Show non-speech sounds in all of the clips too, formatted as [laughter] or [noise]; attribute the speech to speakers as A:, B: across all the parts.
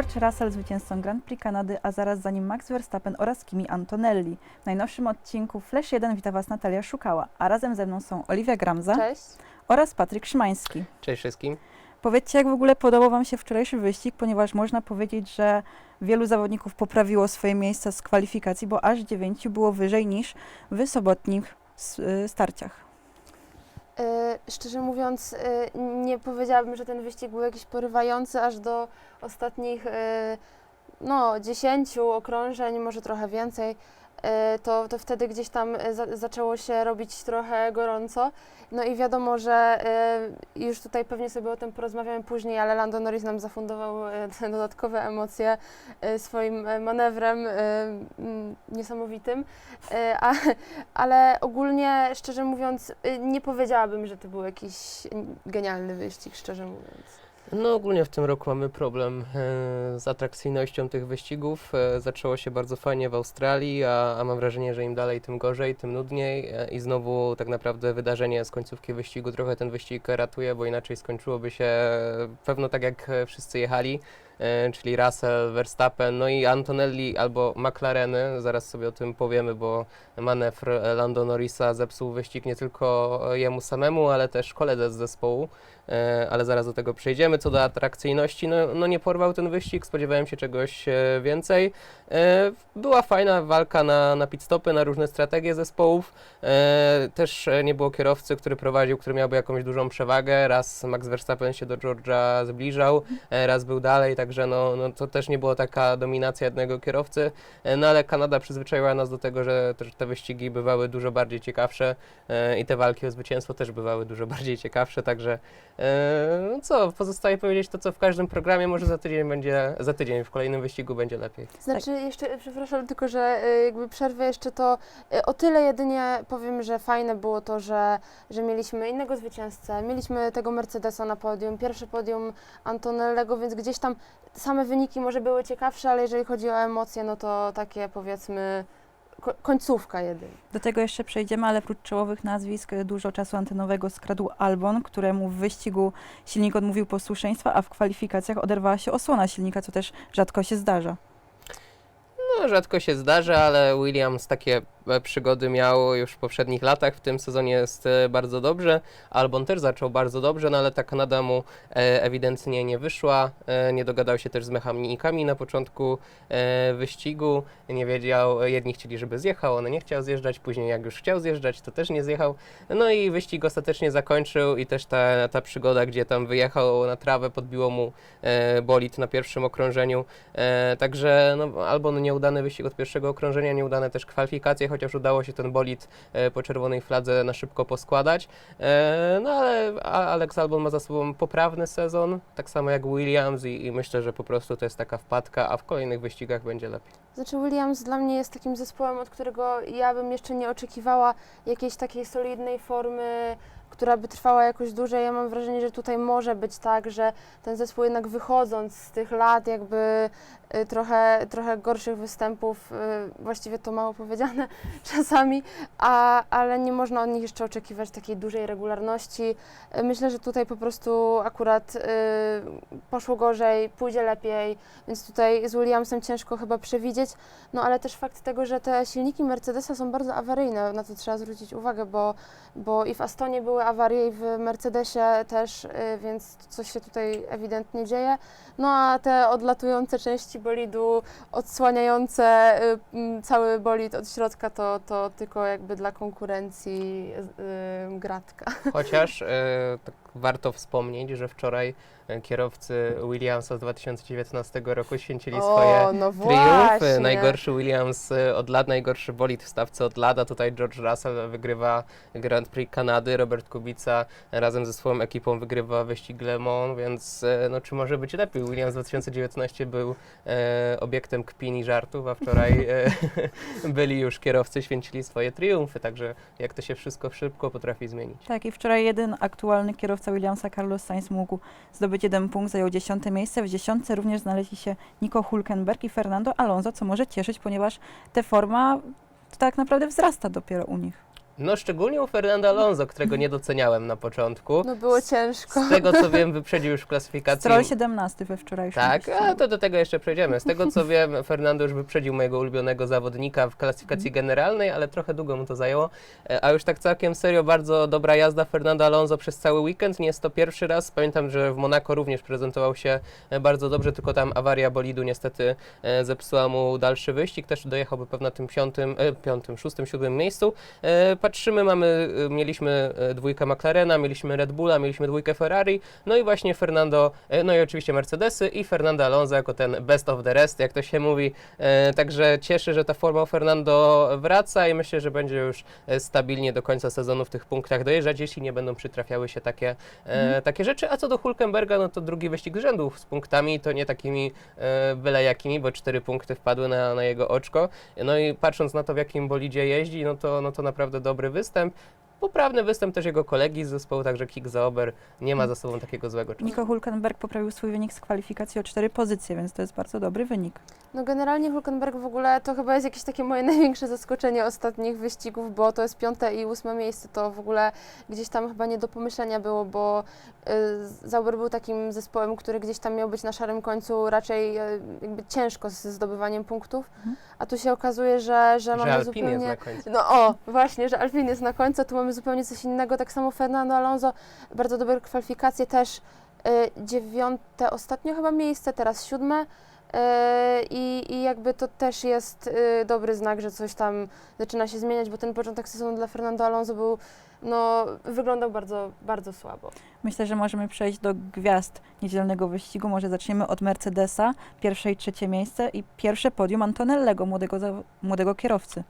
A: George Russell zwycięzcą Grand Prix Kanady, a zaraz za nim Max Verstappen oraz Kimi Antonelli. W najnowszym odcinku Flash 1 wita Was Natalia Szukała, a razem ze mną są Oliwia Gramza
B: Cześć.
A: oraz Patryk Szymański.
C: Cześć wszystkim.
A: Powiedzcie, jak w ogóle podobał Wam się wczorajszy wyścig, ponieważ można powiedzieć, że wielu zawodników poprawiło swoje miejsca z kwalifikacji, bo aż dziewięciu było wyżej niż w sobotnich starciach.
B: E, szczerze mówiąc, e, nie powiedziałabym, że ten wyścig był jakiś porywający aż do ostatnich e, no, 10 okrążeń, może trochę więcej. E, to, to wtedy gdzieś tam e, za, zaczęło się robić trochę gorąco. No i wiadomo, że e, już tutaj pewnie sobie o tym porozmawiamy później, ale Lando Norris nam zafundował te dodatkowe emocje swoim manewrem niesamowitym. A, ale ogólnie, szczerze mówiąc, nie powiedziałabym, że to był jakiś genialny wyścig, szczerze mówiąc.
C: No ogólnie w tym roku mamy problem e, z atrakcyjnością tych wyścigów. E, zaczęło się bardzo fajnie w Australii, a, a mam wrażenie, że im dalej, tym gorzej, tym nudniej e, i znowu tak naprawdę wydarzenie z końcówki wyścigu trochę ten wyścig ratuje, bo inaczej skończyłoby się pewno tak jak wszyscy jechali, czyli Russell, Verstappen, no i Antonelli albo McLareny, zaraz sobie o tym powiemy, bo manewr e, Lando Norrisa zepsuł wyścig nie tylko e, jemu samemu, ale też koledze z zespołu. E, ale zaraz do tego przejdziemy. Co do atrakcyjności, no, no nie porwał ten wyścig, spodziewałem się czegoś e, więcej. E, Była fajna walka na, na pit stopy, na różne strategie zespołów. E, Też e, nie było kierowcy, który prowadził, który miałby jakąś dużą przewagę. Raz Max Verstappen się do George'a zbliżał, e, raz był dalej, także no, no to też nie była taka dominacja jednego kierowcy. E, No ale Kanada przyzwyczaiła nas do tego, że te wyścigi bywały dużo bardziej ciekawsze e, i te walki o zwycięstwo też bywały dużo bardziej ciekawsze, także e, no co, pozostaje powiedzieć to, co w każdym programie, może za tydzień będzie, za tydzień w kolejnym wyścigu będzie lepiej.
B: Znaczy, jeszcze, przepraszam, tylko że jakby przerwę jeszcze to o tyle jedynie powiem, że fajne było to, że, że mieliśmy innego zwycięzcę, mieliśmy tego Mercedesa na podium, pierwsze podium Antonellego, więc gdzieś tam same wyniki może były ciekawsze, ale jeżeli chodzi o emocje, no to takie powiedzmy ko- końcówka jedynie.
A: Do tego jeszcze przejdziemy, ale wśród czołowych nazwisk y, dużo czasu antenowego skradł Albon, któremu w wyścigu silnik odmówił posłuszeństwa, a w kwalifikacjach oderwała się osłona silnika, co też rzadko się zdarza.
C: No, rzadko się zdarza, ale Williams takie przygody miał już w poprzednich latach. W tym sezonie jest e, bardzo dobrze. Albon też zaczął bardzo dobrze, no ale ta Kanada mu e, ewidentnie nie wyszła. E, nie dogadał się też z mechanikami na początku e, wyścigu. Nie wiedział, e, jedni chcieli, żeby zjechał, on nie chciał zjeżdżać. Później jak już chciał zjeżdżać, to też nie zjechał. No i wyścig ostatecznie zakończył i też ta, ta przygoda, gdzie tam wyjechał na trawę, podbiło mu e, bolid na pierwszym okrążeniu. E, także no, albo nieudany wyścig od pierwszego okrążenia, nieudane też kwalifikacje, chociaż udało się ten bolid e, po czerwonej fladze na szybko poskładać. E, no ale Alex Albon ma za sobą poprawny sezon, tak samo jak Williams i, i myślę, że po prostu to jest taka wpadka, a w kolejnych wyścigach będzie lepiej.
B: Znaczy Williams dla mnie jest takim zespołem, od którego ja bym jeszcze nie oczekiwała jakiejś takiej solidnej formy, która by trwała jakoś dłużej. Ja mam wrażenie, że tutaj może być tak, że ten zespół jednak wychodząc z tych lat jakby y, trochę, trochę gorszych występów, y, właściwie to mało powiedziane [laughs] czasami, a, ale nie można od nich jeszcze oczekiwać takiej dużej regularności. Y, Myślę, że tutaj po prostu akurat y, poszło gorzej, pójdzie lepiej, więc tutaj z Williamsem ciężko chyba przewidzieć. No ale też fakt tego, że te silniki Mercedesa są bardzo awaryjne, na to trzeba zwrócić uwagę, bo, bo i w Astonie były awarie, i w Mercedesie też, y, więc coś się tutaj ewidentnie dzieje. No a te odlatujące części bolidu, odsłaniające y, cały bolid od środka, to, to tylko jakby dla konkurencji y, gratka.
C: Chociaż tak warto wspomnieć, że wczoraj e, kierowcy Williamsa z 2019 roku święcili swoje
B: no
C: triumfy. Najgorszy Williams y, od lat, najgorszy bolid w stawce od lat, a tutaj George Russell wygrywa Grand Prix Kanady, Robert Kubica razem ze swoją ekipą wygrywa wyścig Le Mans, więc y, no, czy może być lepiej? Williams 2019 był e, obiektem kpin i żartów, a wczoraj e, [laughs] byli już kierowcy, święcili swoje triumfy, także jak to się wszystko szybko potrafi zmienić.
A: Tak, i wczoraj jeden aktualny kierowca Williamsa, Carlos Sainz, mógł zdobyć jeden punkt, zajął dziesiąte miejsce. W dziesiątce również znaleźli się Nico Hulkenberg i Fernando Alonso, co może cieszyć, ponieważ ta forma tak naprawdę wzrasta dopiero u nich.
C: No szczególnie u Fernanda Alonso, którego nie doceniałem na początku.
B: No było ciężko.
C: Z tego co wiem, [laughs] wyprzedził już w klasyfikacji.
A: Stroll 17 we wczorajszym
C: Tak, a to do tego jeszcze przejdziemy. Z tego co wiem, [laughs] Fernando już wyprzedził mojego ulubionego zawodnika w klasyfikacji generalnej, ale trochę długo mu to zajęło. E, A już tak całkiem serio, bardzo dobra jazda Fernando Alonso przez cały weekend. Nie jest to pierwszy raz. Pamiętam, że w Monako również prezentował się e, bardzo dobrze, tylko tam awaria bolidu niestety e, zepsuła mu dalszy wyścig. Też dojechałby pewno na tym piątym, piątym, szóstym, siódmym miejscu. Patrzymy, mamy, e, mieliśmy e, dwójkę McLarena, mieliśmy Red Bulla, mieliśmy dwójkę Ferrari, no i właśnie Fernando, e, no i oczywiście Mercedesy i Fernando Alonso jako ten best of the rest, jak to się mówi. Także cieszy, że ta forma Fernando wraca i myślę, że będzie już stabilnie do końca sezonu w tych punktach dojeżdżać, jeśli nie będą przytrafiały się takie, e, takie rzeczy. A co do Hulkenberga, no to drugi wyścig z rzędu z punktami, to nie takimi byle jakimi, bo cztery punkty wpadły na, na jego oczko. No i patrząc na to, w jakim bolidzie jeździ, no to, no to naprawdę dobry występ. Poprawny występ też jego kolegi z zespołu, także Kik Zaober nie ma za sobą takiego złego czasu.
A: Nico Hulkenberg poprawił swój wynik z kwalifikacji o 4 pozycje, więc to jest bardzo dobry wynik.
B: No generalnie Hulkenberg w ogóle to chyba jest jakieś takie moje [laughs] największe zaskoczenie ostatnich wyścigów, bo to jest piąte i ósme miejsce, to w ogóle gdzieś tam chyba nie do pomyślenia było, bo y, Zauber był takim zespołem, który gdzieś tam miał być na szarym końcu raczej y, jakby ciężko z zdobywaniem punktów,
A: Mhm.
B: a tu się okazuje, że, że
C: Że
B: mamy
C: Alpine
B: zupełnie...
C: jest na końcu.
B: No o, właśnie, że Alpin jest na końcu, a tu mamy zupełnie coś innego. Tak samo Fernando Alonso, bardzo dobre kwalifikacje, też y, dziewiąte ostatnio chyba miejsce, teraz siódme. Y, I, I jakby to też jest y, dobry znak, że coś tam zaczyna się zmieniać, bo ten początek sezonu dla Fernando Alonso był, no, wyglądał bardzo, bardzo słabo.
A: Myślę, że możemy przejść do gwiazd niedzielnego wyścigu. Może zaczniemy od Mercedesa, pierwsze i trzecie miejsce i pierwsze podium Antonellego, młodego, młodego kierowcy.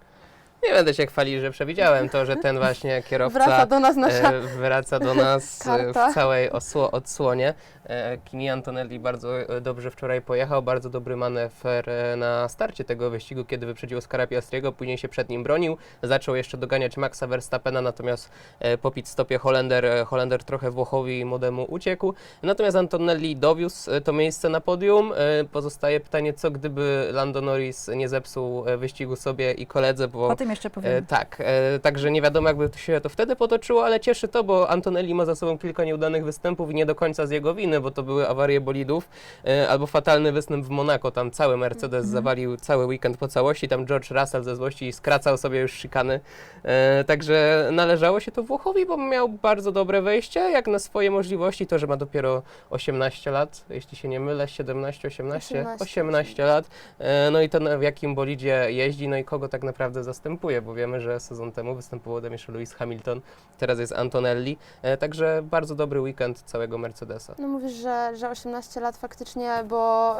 C: Nie będę się chwalił, że przewidziałem to, że ten właśnie [laughs] kierowca
B: Wraca do nas nasza
C: e, wraca do nas [laughs] e,
B: karta.
C: w całej osło, odsłonie. E, Kimi Antonelli bardzo e, dobrze wczoraj pojechał, bardzo dobry manewr e, na starcie tego wyścigu, kiedy wyprzedził Oscara Piastriego, później się przed nim bronił, zaczął jeszcze doganiać Maxa Verstappena, natomiast e, po pit stopie Holender, e, Holender trochę Włochowi młodemu uciekł. Natomiast Antonelli dowiózł e, to miejsce na podium. E, Pozostaje pytanie, co gdyby Lando Norris nie zepsuł e, wyścigu sobie i koledze, bo
A: O tym jeszcze
C: E,
A: powiemy.
C: tak, e, także nie wiadomo jakby to się to wtedy potoczyło, ale cieszy to, bo Antonelli ma za sobą kilka nieudanych występów i nie do końca z jego winy, bo to były awarie bolidów e, albo fatalny występ w Monako, tam cały Mercedes
A: Mhm.
C: zawalił cały weekend po całości, tam George Russell ze złości skracał sobie już szykany, e, także należało się to Włochowi, bo miał bardzo dobre wejście, jak na swoje możliwości, to, że ma dopiero 18 lat, jeśli się nie mylę, 17, 18,
B: 18,
C: 18 lat, E, No i to w jakim bolidzie jeździ, no i kogo tak naprawdę zastępuje, bo wiemy, że sezon temu występował tam jeszcze Lewis Hamilton, teraz jest Antonelli, e, także bardzo dobry weekend całego Mercedesa.
B: No mówisz, że, że 18 lat faktycznie, bo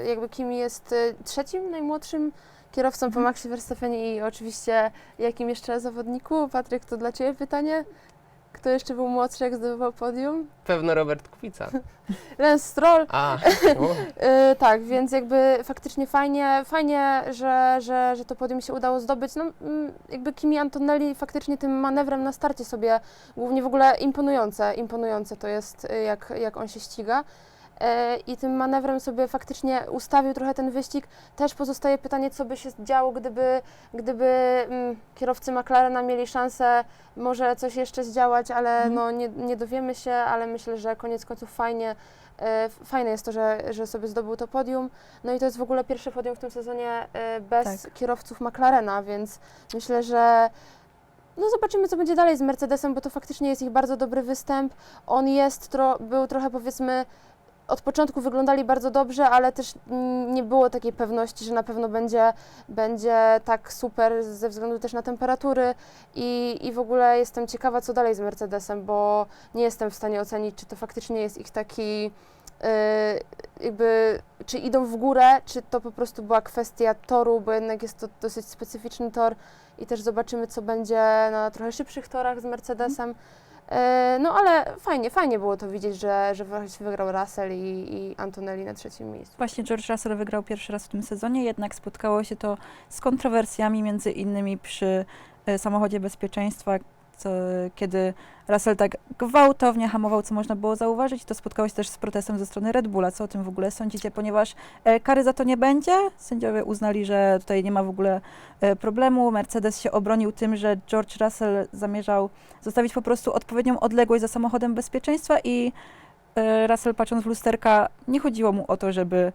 B: y, jakby Kimi jest y, trzecim najmłodszym kierowcą po Maxie Verstappenie i oczywiście jakim jeszcze zawodniku? Patryk, to dla Ciebie pytanie? Kto jeszcze był młodszy, jak zdobywał podium?
C: Pewno Robert Kubica. [laughs]
B: Lance Stroll.
C: A, [laughs]
B: Y, tak, więc jakby faktycznie fajnie, fajnie że, że, że to podium się udało zdobyć. No, mm, jakby Kimi Antonelli faktycznie tym manewrem na starcie sobie głównie w ogóle imponujące, imponujące to jest, jak, jak on się ściga. E, I tym manewrem sobie faktycznie ustawił trochę ten wyścig. Też pozostaje pytanie, co by się działo, gdyby, gdyby mm, kierowcy McLarena mieli szansę może coś jeszcze zdziałać, ale
A: Mhm.
B: no, nie, nie dowiemy się, ale myślę, że koniec końców fajnie, e, fajne jest to, że, że sobie zdobył to podium. No i to jest w ogóle pierwsze podium w tym sezonie e, bez
A: Tak.
B: kierowców McLarena, więc myślę, że no zobaczymy, co będzie dalej z Mercedesem, bo to faktycznie jest ich bardzo dobry występ. On jest, tro, był trochę powiedzmy, od początku wyglądali bardzo dobrze, ale też mm, nie było takiej pewności, że na pewno będzie, będzie tak super ze względu też na temperatury i, i w ogóle jestem ciekawa, co dalej z Mercedesem, bo nie jestem w stanie ocenić, czy to faktycznie jest ich taki yy, jakby, czy idą w górę, czy to po prostu była kwestia toru, bo jednak jest to dosyć specyficzny tor i też zobaczymy, co będzie na trochę szybszych torach z Mercedesem. E, No ale fajnie, fajnie było to widzieć, że, że właśnie wygrał Russell i, i Antonelli na trzecim miejscu.
A: Właśnie George Russell wygrał pierwszy raz w tym sezonie, jednak spotkało się to z kontrowersjami, między innymi przy e, samochodzie bezpieczeństwa, kiedy Russell tak gwałtownie hamował, co można było zauważyć. To spotkało się też z protestem ze strony Red Bulla. Co o tym w ogóle sądzicie? Ponieważ e, kary za to nie będzie. Sędziowie uznali, że tutaj nie ma w ogóle e, problemu. Mercedes się obronił tym, że George Russell zamierzał zostawić po prostu odpowiednią odległość za samochodem bezpieczeństwa i e, Russell patrząc w lusterka, nie chodziło mu o to, żeby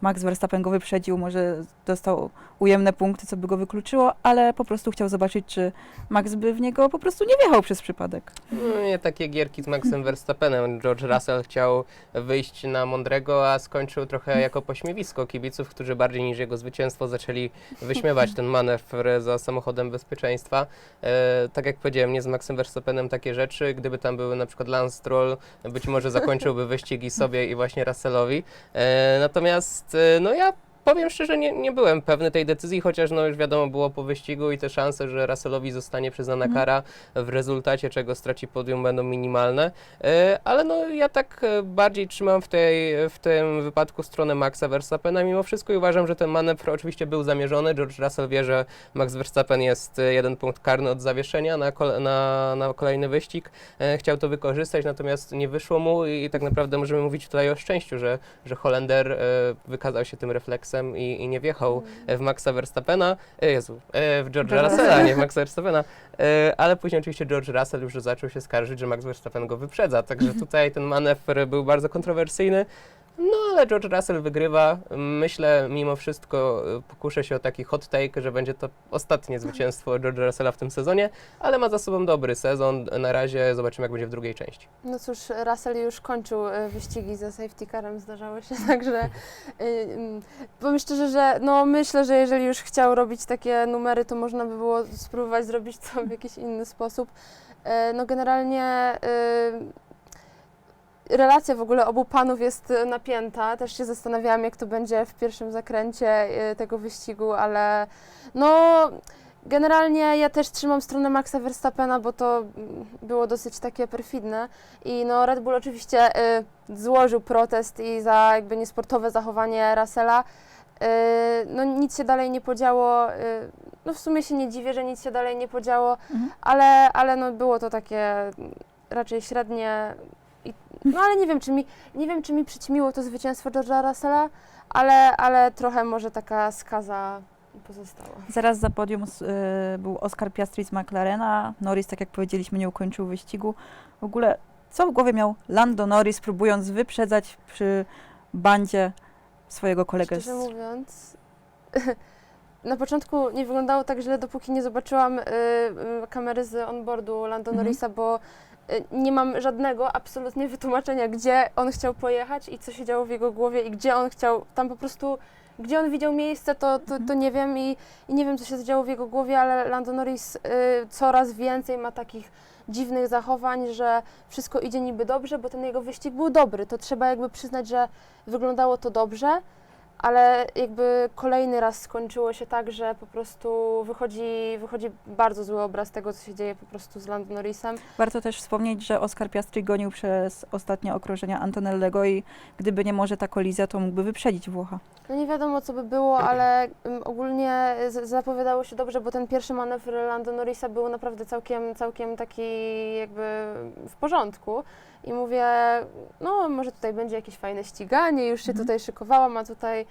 A: Max Verstappen go wyprzedził, może dostał ujemne punkty, co by go wykluczyło, ale po prostu chciał zobaczyć, czy Max by w niego po prostu nie wjechał przez przypadek.
C: No, nie takie gierki z Maxem Verstappenem. George Russell chciał wyjść na mądrego, a skończył trochę jako pośmiewisko kibiców, którzy bardziej niż jego zwycięstwo zaczęli wyśmiewać ten manewr za samochodem bezpieczeństwa. E, tak jak powiedziałem, nie z Maxem Verstappenem takie rzeczy. Gdyby tam były na przykład Lance Stroll, być może zakończyłby wyścigi sobie i właśnie Russellowi. E, natomiast e, no ja powiem szczerze, nie, nie byłem pewny tej decyzji, chociaż no już wiadomo było po wyścigu i te szanse, że Russellowi zostanie przyznana
A: Mhm.
C: kara w rezultacie czego straci podium będą minimalne. E, ale no ja tak e, bardziej trzymam w, tej, w tym wypadku stronę Maxa Verstappena mimo wszystko i uważam, że ten manewr oczywiście był zamierzony. George Russell wie, że Max Verstappen jest e, jeden punkt karny od zawieszenia na, kole, na, na kolejny wyścig. E, chciał to wykorzystać, natomiast nie wyszło mu i tak naprawdę możemy mówić tutaj o szczęściu, że, że Holender e, wykazał się tym refleksem i, i nie wjechał w Maxa Verstappena, e, Jezu, e, w George'a
A: George'a
C: Russella, nie w Maxa Verstappena, e, ale później oczywiście George Russell już zaczął się skarżyć, że Max Verstappen go wyprzedza, także [laughs] tutaj ten manewr był bardzo kontrowersyjny, no ale George Russell wygrywa, myślę mimo wszystko e, pokuszę się o taki hot take, że będzie to ostatnie zwycięstwo George'a Russella w tym sezonie, ale ma za sobą dobry sezon, na razie zobaczymy jak będzie w drugiej części.
B: No cóż, Russell już kończył y, wyścigi za safety carem, zdarzało się, [laughs] także y, y, powiem szczerze, że no myślę, że jeżeli już chciał robić takie numery, to można by było spróbować zrobić to w jakiś inny sposób. Y, no generalnie y, relacja w ogóle obu panów jest y, napięta. Też się zastanawiałam, jak to będzie w pierwszym zakręcie y, tego wyścigu, ale no Generalnie ja też trzymam stronę Maxa Verstappena, bo to mm, było dosyć takie perfidne. I no Red Bull oczywiście y, złożył protest i za jakby niesportowe zachowanie Russella. Y, no nic się dalej nie podziało. Y, no w sumie się nie dziwię, że nic się dalej nie podziało,
A: Mhm.
B: ale, ale no było to takie mm, raczej średnie. I, no ale nie wiem, czy mi, nie wiem, czy mi przyćmiło to zwycięstwo George'a Russella, ale, ale trochę może taka skaza pozostała.
A: Zaraz za podium y, był Oscar Piastri z McLarena. Norris, tak jak powiedzieliśmy, nie ukończył wyścigu. W ogóle, co w głowie miał Lando Norris, próbując wyprzedzać przy bandzie swojego kolegę?
B: Szczerze
A: Z...
B: mówiąc, [laughs] na początku nie wyglądało tak źle, dopóki nie zobaczyłam y, y, kamery z onboardu Lando
A: Mhm.
B: Norrisa, bo nie mam żadnego absolutnie wytłumaczenia, gdzie on chciał pojechać i co się działo w jego głowie i gdzie on chciał, tam po prostu, gdzie on widział miejsce, to, to, to nie wiem i, i nie wiem, co się działo w jego głowie, ale Lando Norris y, coraz więcej ma takich dziwnych zachowań, że wszystko idzie niby dobrze, bo ten jego wyścig był dobry. To trzeba jakby przyznać, że wyglądało to dobrze, ale jakby kolejny raz skończyło się tak, że po prostu wychodzi, wychodzi bardzo zły obraz tego, co się dzieje po prostu z Lando Norrisem.
A: Warto też wspomnieć, że Oscar Piastri gonił przez ostatnie okrążenia Antonellego i gdyby nie może ta kolizja, to mógłby wyprzedzić Włocha.
B: No nie wiadomo, co by było, ale ogólnie zapowiadało się dobrze, bo ten pierwszy manewr Lando Norrisa był naprawdę całkiem, całkiem taki jakby w porządku. I mówię, no może tutaj będzie jakieś fajne ściganie, już się
A: Mhm.
B: tutaj szykowałam, a tutaj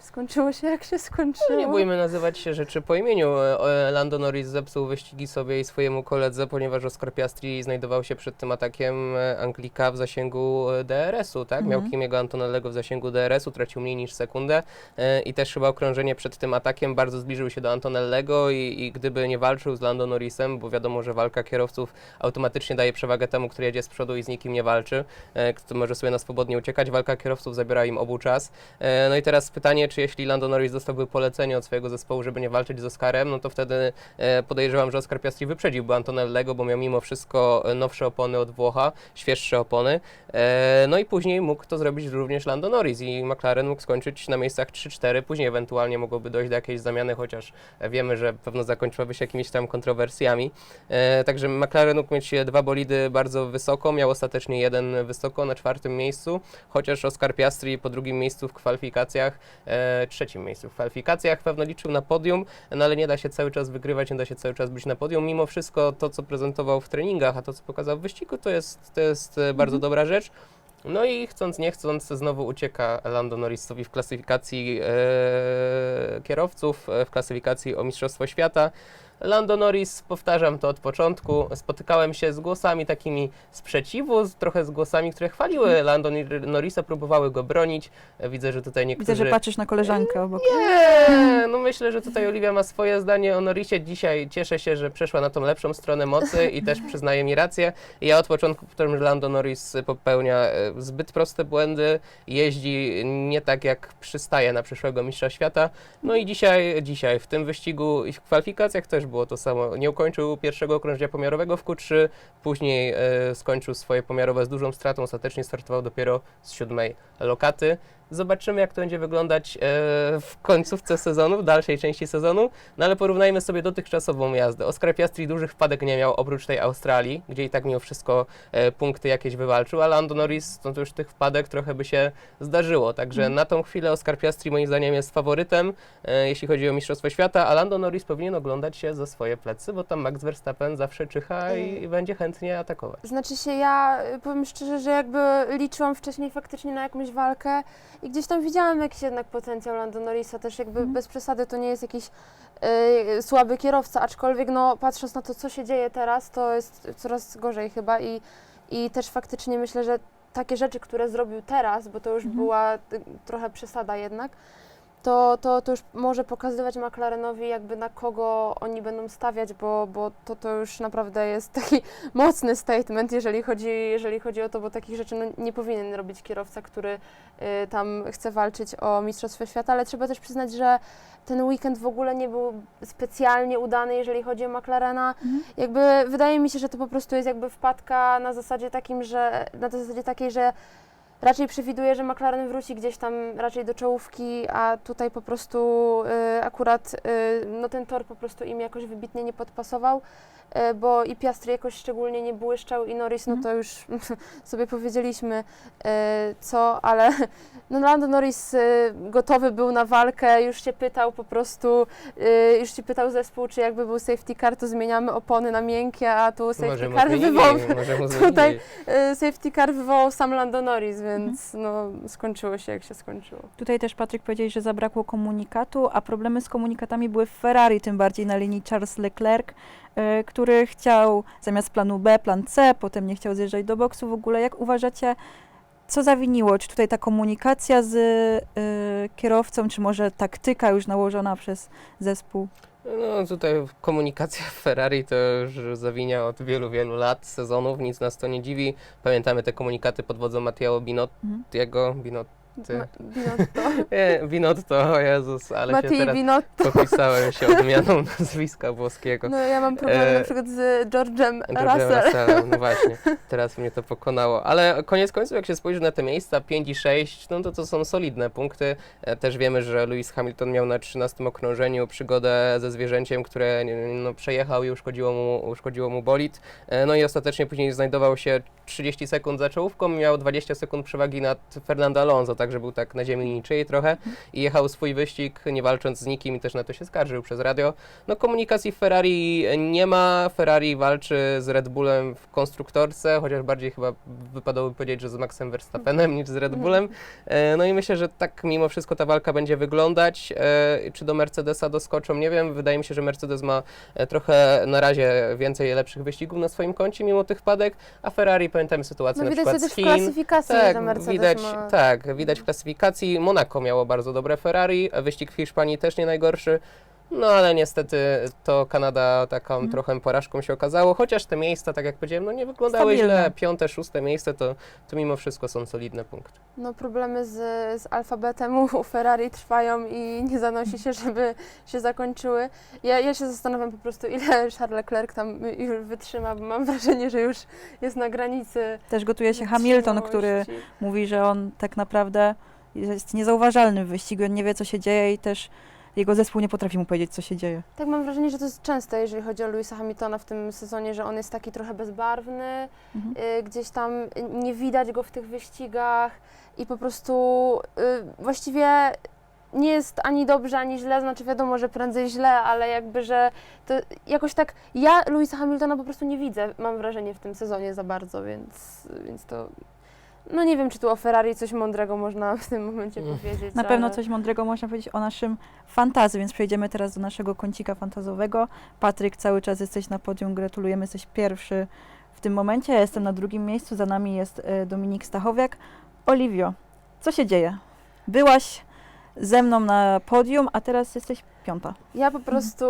B: skończyło się jak się skończyło.
C: No nie bójmy nazywać się rzeczy po imieniu. E, e, Lando Norris zepsuł wyścigi sobie i swojemu koledze, ponieważ Oscar Piastri znajdował się przed tym atakiem e, Anglika w zasięgu DRS-u, tak? Miał
A: Mhm.
C: Kimiego Antonellego w zasięgu DRS-u, tracił mniej niż sekundę i też chyba okrążenie przed tym atakiem bardzo zbliżył się do Antonellego i, i gdyby nie walczył z Lando Norrisem, bo wiadomo, że walka kierowców automatycznie daje przewagę temu, który jedzie z przodu i z nikim nie walczy, kto może sobie na swobodnie uciekać, walka kierowców zabiera im obu czas. No i teraz pytanie, czy jeśli Lando Norris dostałby polecenie od swojego zespołu, żeby nie walczyć z Oscarem, no to wtedy e, podejrzewam, że Oscar Piastri wyprzedziłby Antonellego, bo miał mimo wszystko e, nowsze opony od Włocha, świeższe opony. E, No i później mógł to zrobić również Lando Norris i McLaren mógł skończyć na miejscach 3-4, później ewentualnie mogłoby dojść do jakiejś zamiany, chociaż wiemy, że pewno zakończyłaby się jakimiś tam kontrowersjami. Także McLaren mógł mieć dwa bolidy bardzo wysoko, miał ostatecznie jeden wysoko na czwartym miejscu, chociaż Oscar Piastri po drugim miejscu w kwalifikacjach trzecim miejscu w kwalifikacjach. Pewno liczył na podium, no ale nie da się cały czas wygrywać, nie da się cały czas być na podium. Mimo wszystko to, co prezentował w treningach, a to, co pokazał w wyścigu, to jest, to jest e, bardzo dobra rzecz. No i chcąc, nie chcąc, znowu ucieka Lando Norrisowi w klasyfikacji e, kierowców, e, w klasyfikacji o Mistrzostwo Świata. Lando Norris, powtarzam to od początku, spotykałem się z głosami takimi sprzeciwu, z, trochę z głosami, które chwaliły Lando Nor- Norrisa, próbowały go bronić. Widzę, że tutaj niektórzy...
A: Widzę, że patrzysz na koleżankę obok.
C: Nie, no myślę, że tutaj Oliwia ma swoje zdanie o Norrisie. Dzisiaj cieszę się, że przeszła na tą lepszą stronę mocy i też [laughs] przyznaje mi rację. Ja od początku powtarzam, że Lando Norris popełnia e, zbyt proste błędy, jeździ nie tak jak przystaje na przyszłego mistrza świata. No i dzisiaj, dzisiaj w tym wyścigu i w kwalifikacjach też było to samo. Nie ukończył pierwszego okrążenia pomiarowego w Q3, później e, skończył swoje pomiarowe z dużą stratą, ostatecznie startował dopiero z siódmej lokaty. Zobaczymy, jak to będzie wyglądać e, w końcówce sezonu, w dalszej części sezonu. No ale porównajmy sobie dotychczasową jazdę. Oscar Piastri dużych wpadek nie miał, oprócz tej Australii, gdzie i tak mimo wszystko e, punkty jakieś wywalczył, ale Lando Norris, no to już tych wpadek trochę by się zdarzyło. Także
A: Mhm.
C: na tą chwilę Oscar Piastri moim zdaniem jest faworytem, e, jeśli chodzi o Mistrzostwo Świata, a Lando Norris powinien oglądać się za swoje plecy, bo tam Max Verstappen zawsze czyha i, i będzie chętnie atakować.
B: Znaczy się, ja powiem szczerze, że jakby liczyłam wcześniej faktycznie na jakąś walkę i gdzieś tam widziałam jakiś jednak potencjał Lando Norrisa, też jakby
A: Mhm.
B: bez przesady to nie jest jakiś y, słaby kierowca, aczkolwiek no patrząc na to, co się dzieje teraz, to jest coraz gorzej chyba i, i też faktycznie myślę, że takie rzeczy, które zrobił teraz, bo to już
A: Mhm.
B: była y, trochę przesada jednak, to, to, to już może pokazywać McLarenowi jakby na kogo oni będą stawiać, bo, bo to, to już naprawdę jest taki [laughs] mocny statement, jeżeli chodzi, jeżeli chodzi o to, bo takich rzeczy no, nie powinien robić kierowca, który y, tam chce walczyć o Mistrzostwo Świata, ale trzeba też przyznać, że ten weekend w ogóle nie był specjalnie udany, jeżeli chodzi o McLarena.
A: Mhm.
B: Jakby wydaje mi się, że to po prostu jest jakby wpadka na zasadzie takim, że na zasadzie takiej, że raczej przewiduję, że McLaren wróci gdzieś tam raczej do czołówki, a tutaj po prostu y, akurat y, no ten tor po prostu im jakoś wybitnie nie podpasował, y, bo i Piastri jakoś szczególnie nie błyszczał i Norris, no
A: Mhm.
B: to już [laughs] sobie powiedzieliśmy y, co, ale [laughs] no Lando Norris y, gotowy był na walkę, już się pytał po prostu, y, już się pytał zespół, czy jakby był safety car, to zmieniamy opony na miękkie, a tu safety
C: Może
B: car wywołał [laughs] tutaj-. Y, safety car wywołał sam Lando Norris, więc no, skończyło się jak się skończyło.
A: Tutaj też Patryk powiedział, że zabrakło komunikatu, a problemy z komunikatami były w Ferrari, tym bardziej na linii Charles Leclerc, y, który chciał zamiast planu B, plan C, potem nie chciał zjeżdżać do boksu w ogóle. Jak uważacie, co zawiniło? Czy tutaj ta komunikacja z y, kierowcą, czy może taktyka już nałożona przez zespół?
C: No tutaj komunikacja Ferrari to już zawinia od wielu, wielu lat, sezonów, nic nas to nie dziwi. Pamiętamy te komunikaty pod wodzą Matteo Binottiego, Binot, Ty.
B: Binotto. [laughs]
C: nie, Binotto, o Jezus, ale się
B: Mattei
C: teraz
B: Binotto.
C: popisałem się odmianą [laughs] nazwiska włoskiego.
B: No ja mam problem
C: E,
B: na przykład z George'em Russell.
C: Russellem, no właśnie, [laughs] teraz mnie to pokonało. Ale koniec końców, jak się spojrzy na te miejsca 5 i 6, no to to są solidne punkty. E, Też wiemy, że Lewis Hamilton miał na 13 okrążeniu przygodę ze zwierzęciem, które no, przejechał i uszkodziło mu, uszkodziło mu bolid. E, No i ostatecznie później znajdował się 30 sekund za czołówką, miał 20 sekund przewagi nad Fernando Alonso, także był tak na ziemi niczyjej trochę i jechał swój wyścig, nie walcząc z nikim i też na to się skarżył przez radio. No komunikacji w Ferrari nie ma. Ferrari walczy z Red Bullem w konstruktorce, chociaż bardziej chyba wypadałoby powiedzieć, że z Maxem Verstappenem niż z Red Bullem. E, No i myślę, że tak mimo wszystko ta walka będzie wyglądać. E, Czy do Mercedesa doskoczą, nie wiem. Wydaje mi się, że Mercedes ma e, trochę na razie więcej lepszych wyścigów na swoim koncie mimo tych padek, a Ferrari pamiętamy sytuację
B: No
C: na przykład z
B: w
C: Chin.
B: klasyfikacji,
C: Tak, widać,
B: ma...
C: tak, widać w klasyfikacji. Monaco miało bardzo dobre Ferrari, wyścig w Hiszpanii też nie najgorszy. No ale niestety to Kanada taką
A: Mhm.
C: trochę porażką się okazało, chociaż te miejsca, tak jak powiedziałem, no nie wyglądały
A: Stabilne.
C: źle. Piąte, szóste miejsce to, to mimo wszystko są solidne punkty.
B: No problemy z, z alfabetem u Ferrari trwają i nie zanosi się, żeby się zakończyły. Ja, ja się zastanawiam po prostu, ile Charles Leclerc tam już wytrzyma, bo mam wrażenie, że już jest na granicy
A: Też gotuje się Hamilton, który mówi, że on tak naprawdę jest niezauważalny w wyścigu, on nie wie, co się dzieje i też jego zespół nie potrafi mu powiedzieć, co się dzieje.
B: Tak mam wrażenie, że to jest częste, jeżeli chodzi o Louisa Hamiltona w tym sezonie, że on jest taki trochę bezbarwny,
A: Mhm.
B: y, gdzieś tam nie widać go w tych wyścigach i po prostu y, właściwie nie jest ani dobrze, ani źle, znaczy wiadomo, że prędzej źle, ale jakby, że to jakoś tak, ja Louisa Hamiltona po prostu nie widzę, mam wrażenie, w tym sezonie za bardzo, więc, więc to, no nie wiem, czy tu o Ferrari coś mądrego można w tym momencie
C: Mm.
B: powiedzieć.
A: Na pewno
B: ale-
A: coś mądrego można powiedzieć o naszym fantazy, więc przejdziemy teraz do naszego kącika fantazowego. Patryk, cały czas jesteś na podium, gratulujemy, jesteś pierwszy w tym momencie. Ja jestem na drugim miejscu, za nami jest e, Dominik Stachowiak. Oliwio, co się dzieje? Byłaś ze mną na podium, a teraz jesteś piąta.
B: Ja po prostu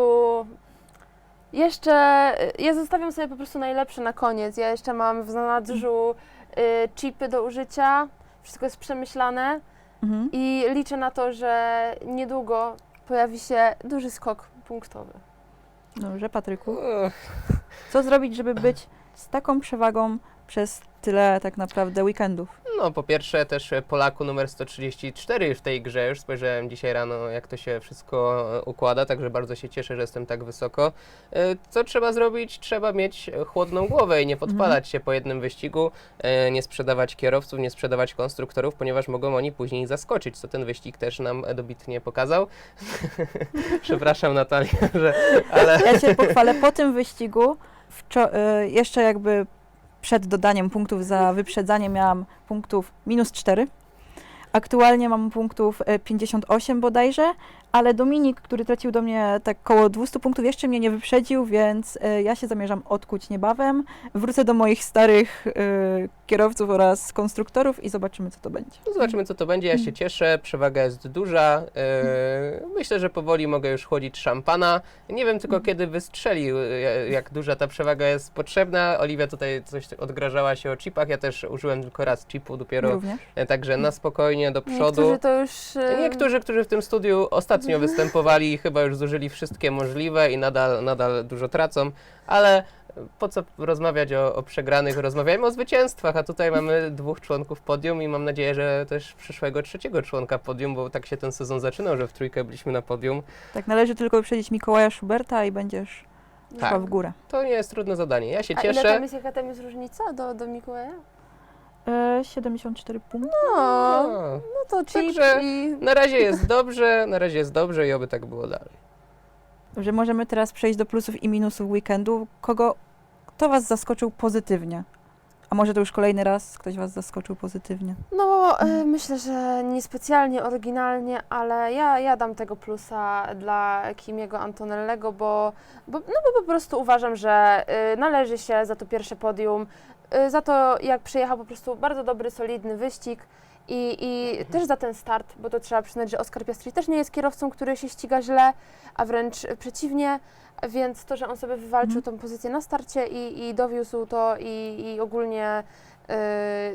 B: jeszcze, ja zostawiam sobie po prostu najlepsze na koniec. Ja jeszcze mam w zanadrzu chipy do użycia, wszystko jest przemyślane
A: Mhm.
B: i liczę na to, że niedługo pojawi się duży skok punktowy.
A: Dobrze, Patryku. Co zrobić, żeby być z taką przewagą przez tyle tak naprawdę weekendów?
C: No, po pierwsze też Polaku numer 134 w tej grze. Już spojrzałem dzisiaj rano, jak to się wszystko e, układa, także bardzo się cieszę, że jestem tak wysoko. E, Co trzeba zrobić? Trzeba mieć chłodną głowę i nie podpalać się po jednym wyścigu, e, nie sprzedawać kierowców, nie sprzedawać konstruktorów, ponieważ mogą oni później zaskoczyć, co ten wyścig też nam dobitnie pokazał. [laughs] Przepraszam Natalię, że, ale
A: Ja się pochwalę po tym wyścigu, jeszcze jakby przed dodaniem punktów za wyprzedzanie miałam punktów minus 4. Aktualnie mam punktów y, 58 bodajże, ale Dominik, który tracił do mnie tak koło 200 punktów, jeszcze mnie nie wyprzedził, więc y, ja się zamierzam odkuć niebawem. Wrócę do moich starych y, kierowców oraz konstruktorów i zobaczymy, co to będzie.
C: No Zobaczymy, co to będzie. Ja się cieszę. Przewaga jest duża. E, myślę, że powoli mogę już chłodzić szampana. Nie wiem tylko, kiedy wystrzelił, e, jak duża ta przewaga jest potrzebna. Oliwia tutaj coś odgrażała się o chipach. Ja też użyłem tylko raz chipu dopiero.
A: Również.
C: E, Także na spokojnie, do przodu.
B: Niektórzy to już... y,
C: Niektórzy, którzy w tym studiu ostatnio występowali, chyba już zużyli wszystkie możliwe i nadal, nadal dużo tracą, ale po co rozmawiać o, o przegranych? Rozmawiajmy o zwycięstwach, a tutaj mamy dwóch członków podium i mam nadzieję, że też przyszłego trzeciego członka podium, bo tak się ten sezon zaczynał, że w trójkę byliśmy na podium.
A: Tak, należy tylko wyprzedzić Mikołaja Schuberta i będziesz
C: Tak.
A: szła w górę.
C: To nie jest trudne zadanie. Ja się
B: A ile
C: cieszę.
B: tam jest, jaka tam jest różnica do, do Mikołaja?
A: E, 74 punkty.
B: No,
C: No,
B: no to chip
C: Także-
B: i...
C: na razie jest dobrze, na razie jest dobrze i oby tak było dalej.
A: że możemy teraz przejść do plusów i minusów weekendu. Kogo, kto Was zaskoczył pozytywnie? A może to już kolejny raz ktoś Was zaskoczył pozytywnie?
B: No, e, myślę, że niespecjalnie oryginalnie, ale ja, ja dam tego plusa dla Kimiego Antonellego, bo, bo, no bo po prostu uważam, że y, należy się za to pierwsze podium, za to jak przejechał po prostu bardzo dobry, solidny wyścig i, i też za ten start, bo to trzeba przyznać, że Oskar Piastri też nie jest kierowcą, który się ściga źle, a wręcz przeciwnie, więc to, że on sobie wywalczył tą pozycję na starcie i, i dowiózł to i, i ogólnie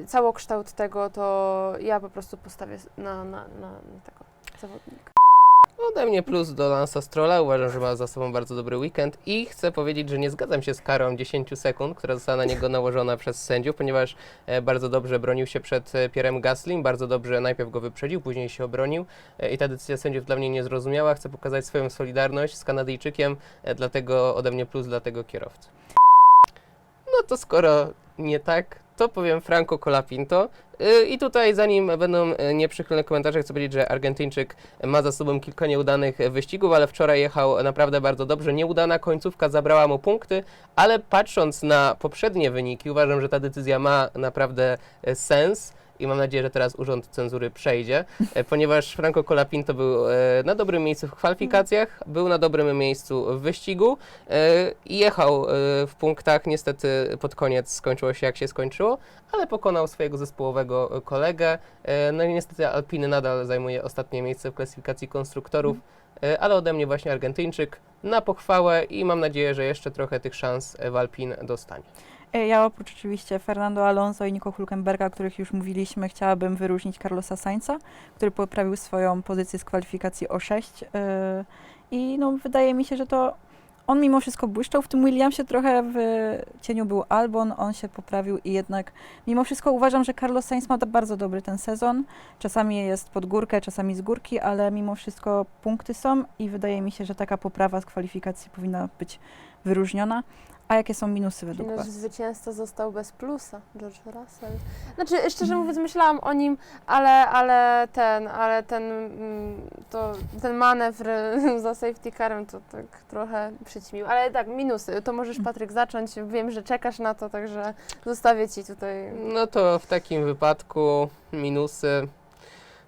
B: y, całokształt tego, to ja po prostu postawię na, na, na, na tego zawodnika.
C: Ode mnie plus do Lansa Strolla. Uważam, że ma za sobą bardzo dobry weekend i chcę powiedzieć, że nie zgadzam się z karą 10 sekund, która została na niego nałożona przez sędziów, ponieważ e, bardzo dobrze bronił się przed e, Pierrem Gaslim, bardzo dobrze najpierw go wyprzedził, później się obronił e, i ta decyzja sędziów dla mnie niezrozumiała. Chcę pokazać swoją solidarność z Kanadyjczykiem, dlatego ode mnie plus dla tego kierowcy. No to skoro nie tak, to powiem Franco Colapinto. Y, I tutaj, zanim będą y, nieprzychylne komentarze, chcę powiedzieć, że Argentyńczyk ma za sobą kilka nieudanych wyścigów, ale wczoraj jechał naprawdę bardzo dobrze. Nieudana końcówka zabrała mu punkty, ale patrząc na poprzednie wyniki, uważam, że ta decyzja ma naprawdę y, sens. I mam nadzieję, że teraz urząd cenzury przejdzie, e, ponieważ Franco Colapinto był e, na dobrym miejscu w kwalifikacjach, był na dobrym miejscu w wyścigu e, i jechał w punktach. Niestety pod koniec skończyło się jak się skończyło, ale pokonał swojego zespołowego kolegę. No i niestety Alpiny nadal zajmuje ostatnie miejsce w klasyfikacji konstruktorów, ale ode mnie właśnie Argentyńczyk na pochwałę i mam nadzieję, że jeszcze trochę tych szans w Alpin dostanie.
A: E, Ja oprócz oczywiście Fernando Alonso i Nico Hulkenberga, o których już mówiliśmy, chciałabym wyróżnić Carlosa Sainza, który poprawił swoją pozycję z kwalifikacji o 6. e, I no, wydaje mi się, że to on mimo wszystko błyszczał. W tym Williamsie trochę w cieniu był Albon, on się poprawił i jednak mimo wszystko uważam, że Carlos Sainz ma bardzo dobry ten sezon. Czasami jest pod górkę, czasami z górki, ale mimo wszystko punkty są i wydaje mi się, że taka poprawa z kwalifikacji powinna być wyróżniona. A jakie są minusy według
B: Nasz
A: Was?
B: zwycięzca został bez plusa, George Russell. Znaczy, szczerze mówiąc, myślałam o nim, ale, ale ten, ale ten, mm, to, ten manewr [laughs] za safety carem to tak trochę przyćmił. Ale tak, minusy. To możesz, Patryk, zacząć. Wiem, że czekasz na to, także zostawię Ci tutaj.
C: No to w takim wypadku minusy.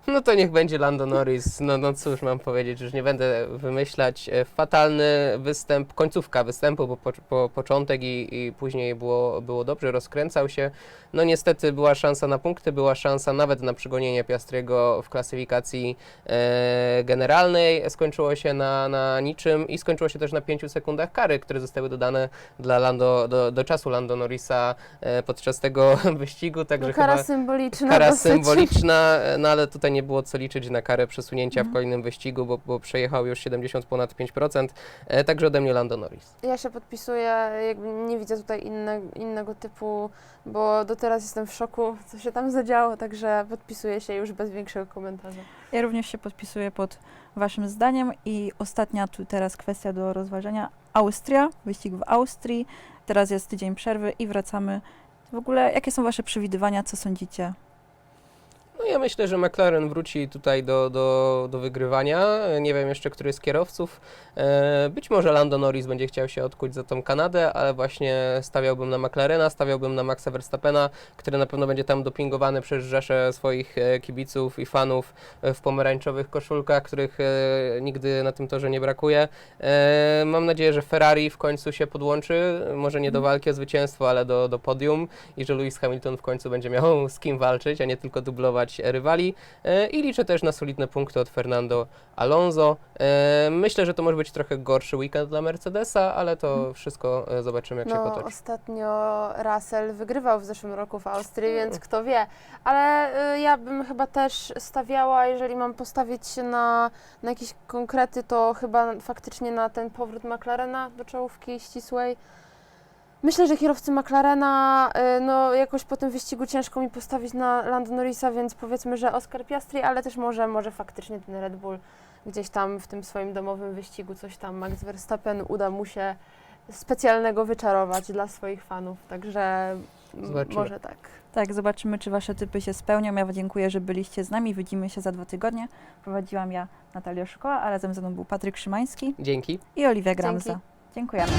C: No to niech będzie Lando Norris. No, no cóż mam powiedzieć, już nie będę wymyślać. E, Fatalny występ, końcówka występu, bo po, po, początek i, i później było, było dobrze, rozkręcał się. No niestety była szansa na punkty, była szansa nawet na przygonienie Piastriego w klasyfikacji e, generalnej. Skończyło się na, na niczym i skończyło się też na 5 sekundach kary, które zostały dodane dla Lando, do, do czasu Lando Norrisa e, podczas tego [laughs] wyścigu. Także
B: No, kara symboliczna.
C: kara
B: dosyć.
C: symboliczna, e, no ale tutaj nie było co liczyć na karę przesunięcia
A: Mhm.
C: w kolejnym wyścigu, bo, bo przejechał już 70 ponad 5%. E, także ode mnie Lando Norris.
B: Ja się podpisuję, jakby nie widzę tutaj inne, innego typu, bo do teraz jestem w szoku, co się tam zadziało, także podpisuję się już bez większego komentarza.
A: Ja również się podpisuję pod Waszym zdaniem i ostatnia tu teraz kwestia do rozważenia. Austria, wyścig w Austrii. Teraz jest tydzień przerwy i wracamy. W ogóle, jakie są Wasze przewidywania, co sądzicie?
C: No ja myślę, że McLaren wróci tutaj do, do, do wygrywania. Nie wiem jeszcze, który z kierowców. E, Być może Lando Norris będzie chciał się odkuć za tą Kanadę, ale właśnie stawiałbym na McLarena, stawiałbym na Maxa Verstappena, który na pewno będzie tam dopingowany przez rzeszę swoich e, kibiców i fanów e, w pomarańczowych koszulkach, których nigdy na tym torze nie brakuje. Mam nadzieję, że Ferrari w końcu się podłączy, może nie do walki o zwycięstwo, ale do, do podium i że Lewis Hamilton w końcu będzie miał z kim walczyć, a nie tylko dublować rywali. E, I liczę też na solidne punkty od Fernando Alonso. E, Myślę, że to może być trochę gorszy weekend dla Mercedesa, ale to wszystko e, zobaczymy, jak się
B: No,
C: potoczy.
B: ostatnio Russell wygrywał w zeszłym roku w Austrii, więc kto wie. Ale ja bym chyba też stawiała, jeżeli mam postawić się na, na jakieś konkrety, to chyba faktycznie na ten powrót McLarena do czołówki ścisłej. Myślę, że kierowcy McLarena, y, no jakoś po tym wyścigu ciężko mi postawić na Lando Norrisa, więc powiedzmy, że Oscar Piastri, ale też może, może faktycznie ten Red Bull gdzieś tam w tym swoim domowym wyścigu coś tam Max Verstappen uda mu się specjalnego wyczarować dla swoich fanów, także
C: Zobaczymy.
B: może tak.
A: Tak, zobaczymy, czy Wasze typy się spełnią. Ja dziękuję, że byliście z nami. Widzimy się za dwa tygodnie. Prowadziłam ja Natalia Szkoła, a razem ze mną był Patryk Szymański
C: Dzięki.
A: i Oliwia Gramza.
B: Dzięki.
A: Dziękujemy.